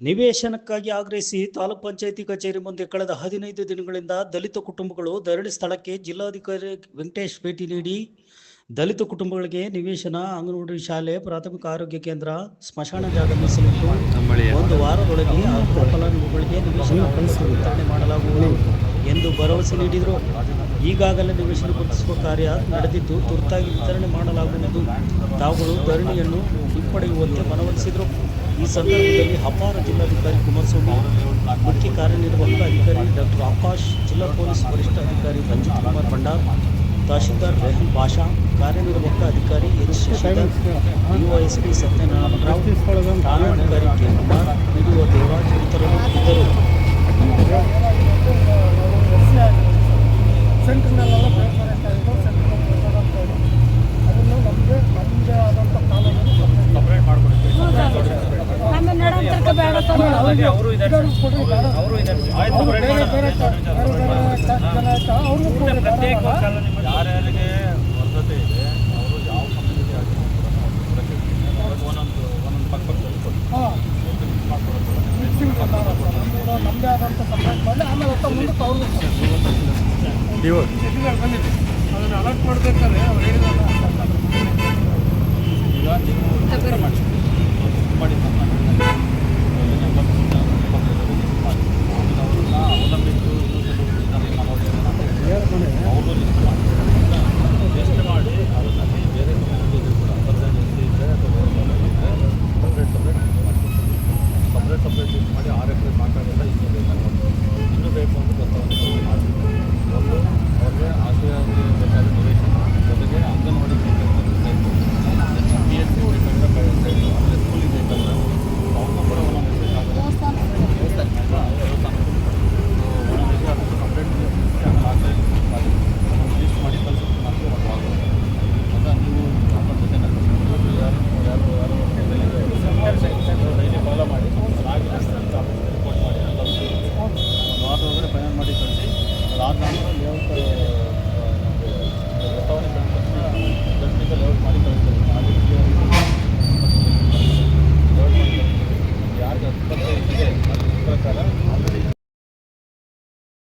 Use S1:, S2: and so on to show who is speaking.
S1: ನಿವೇಶನಕ್ಕಾಗಿ ಆಗ್ರಹಿಸಿ ತಾಲೂಕ್ ಪಂಚಾಯಿತಿ ಕಚೇರಿ ಮುಂದೆ ಕಳೆದ ಹದಿನೈದು ದಿನಗಳಿಂದ ದಲಿತ ಕುಟುಂಬಗಳು ಧರಣಿ ಸ್ಥಳಕ್ಕೆ ಜಿಲ್ಲಾಧಿಕಾರಿ ವೆಂಕಟೇಶ್ ಭೇಟಿ ನೀಡಿ ದಲಿತ ಕುಟುಂಬಗಳಿಗೆ ನಿವೇಶನ, ಅಂಗನವಾಡಿ ಶಾಲೆ, ಪ್ರಾಥಮಿಕ ಆರೋಗ್ಯ ಕೇಂದ್ರ, ಸ್ಮಶಾನ ಜಾಗ ಮೀಸಲಿಟ್ಟು ಒಂದು ವಾರದೊಳಗೆ ಫಲಾನುಭವಿಗಳಿಗೆ ನಿವೇಶನ ವಿತರಣೆ ಮಾಡಲಾಗುವುದು ಎಂದು ಭರವಸೆ ನೀಡಿದರು. ಈಗಾಗಲೇ ನಿವೇಶನ ಗುರುತಿಸುವ ಕಾರ್ಯ ನಡೆದಿದ್ದು, ತುರ್ತಾಗಿ ವಿತರಣೆ ಮಾಡಲಾಗುವುದು. ತಾವುಗಳು ಧರಣಿಯನ್ನು ಹಿಂಪಡೆಯುವಂತೆ ಮನವೊಲಿಸಿದರು. ಈ ಸಂದರ್ಭದಲ್ಲಿ ಅಪಾರ ಜಿಲ್ಲಾಧಿಕಾರಿ ಕುಮಾರಸ್ವಾಮಿ, ಮುಖ್ಯ ಕಾರ್ಯನಿರ್ವಾಹಕ ಅಧಿಕಾರಿ ಡಾಕ್ಟರ್ ಆಕಾಶ್, ಜಿಲ್ಲಾ ಪೊಲೀಸ್ ವರಿಷ್ಠಾಧಿಕಾರಿ ರಂಜಿತ್ ಕುಮಾರ್ ಭಂಡಾರ್, ತಹಶೀಲ್ದಾರ್ ರೆಹನ್ ಬಾಷಾ ಕಾರ್ಯನಿರ್ವಾಹಕ ಅಧಿಕಾರಿ ಎಚ್. ಶಶಿಧರ್, ಡಿವೈಎಸ್ಪಿ ಸತ್ಯನಾರಾಯಣ ರಾವ್, ಠಾಣಾಧಿಕಾರಿ ಕೆ. ಕುಮಾರ್ ಪಿಡಿಒ ದೇವರಾಜ್ ಇದ್ದರು.
S2: ಯಾರ್ಯಾರಿಗೆ ಇದೆ ಅವರು ಯಾವ ಕಮ್ಯುನಿಟಿ ಆಗಿರ್ಬೋದು ಒಂದೊಂದು ಒಂದೊಂದು ಪಕ್ಕ ಪಕ್ಕದಲ್ಲಿ ಕೊಡಿ
S3: ಹಾಂ ಮಿಕ್ಸಿಂಗ್ ನಮ್ಮದು ನಮ್ಮದೇ ಆದಂಥ ಸಪ್ರೇಟ್ ಮಾಡಿ ಆಮೇಲೆ ಹೊತ್ತ ಮುಂದಕ್ಕೆ ಅವ್ರಿಗೂ ಬಂದಿದೆ ಅದನ್ನು ಅಲರ್ಟ್ ಮಾಡ್ಬೇಕಾದ್ರೆ ಅವ್ರು ಹೇಳಿದಾಗ